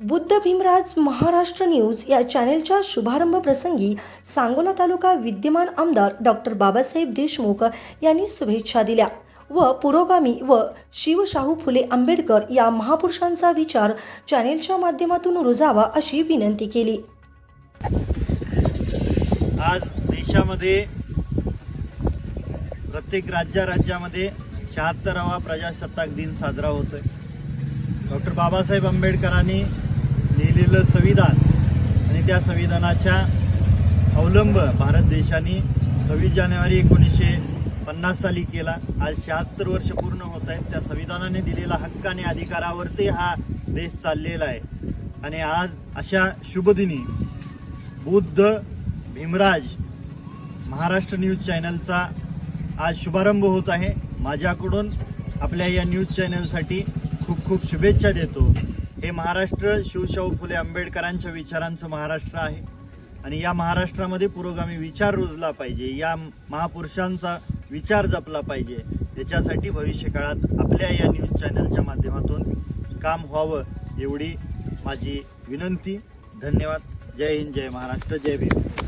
Buddha Bhimraj Maharashtra news या चॅनेलच्या शुभारंभ प्रसंगी सांगोला तालुका विद्यमान आमदार डॉक्टर बाबासाहेब देशमुख यांनी शुभेच्छा दिल्या व पुरोगामी व शिवशाहू फुले आंबेडकर या महापुरुषांचा विचार चॅनेलच्या माध्यमातून रुजावा अशी विनंती केली. आज देशामध्ये प्रत्येक राज्या राज्यामध्ये शहात्तरावा प्रजासत्ताक दिन साजरा होतोय. डॉक्टर बाबासाहेब आंबेडकरांनी लिहिलेलं संविधान आणि त्या संविधानाच्या अवलंब भारत देशाने सव्वीस जानेवारी एकोणीसशे पन्नास साली केला. आज शहात्तर वर्ष पूर्ण होत आहेत. त्या संविधानाने दिलेला हक्क आणि अधिकारावरती हा देश चाललेला आहे. आणि आज अशा शुभदिनी बुद्ध भीमराज महाराष्ट्र न्यूज चॅनलचा आज शुभारंभ होत आहे. माझ्याकडून आपल्या या न्यूज चॅनलसाठी खूप खूप शुभेच्छा देतो. हे महाराष्ट्र शिवशाहू फुले आंबेडकरांच्या विचारांचं महाराष्ट्र आहे. आणि या महाराष्ट्रामध्ये पुरोगामी विचार रुजला पाहिजे. या महापुरुषांचा विचार जपला पाहिजे. याच्यासाठी भविष्य काळात आपल्या या न्यूज चॅनलच्या माध्यमातून काम व्हावं एवढी माझी विनंती. धन्यवाद. जय हिंद जय महाराष्ट्र जय भीम.